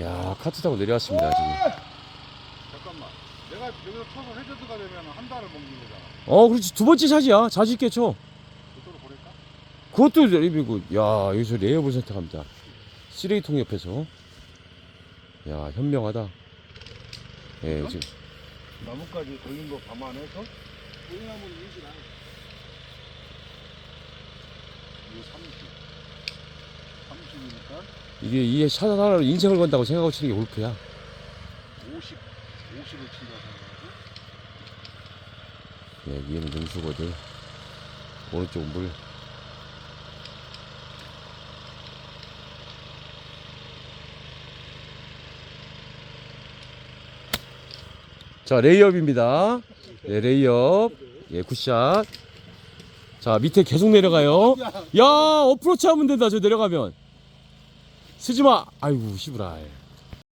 야 카트 타고 내려왔습니다 지금. 잠깐만. 내가 여기서 쳐서 해저드가 되면 한 달을 먹는 거잖아. 어 그렇지 두 번째 샷이야 자주 있게 쳐. 그쪽으로 보낼까? 그것도 레이비고 야 여기서 레이업을 선택합니다. 쓰레기통 옆에서. 야 현명하다. 예 지금 나뭇가지 걸린 거 감안해서 인식 안 해. 이거 30. 30이니까 이게 이게 샷 하나로 인생을 건다고 생각하고 치는 게 골프야. 50. 50을 친다 생각하고. 예 위에는 능수거든. 오른쪽 물. 자 레이업입니다. 네 레이업. 예 굿샷. 자 밑에 계속 내려가요. 야 어프로치 하면 된다 저 내려가면. 쓰지 마. 아이고 시부랄.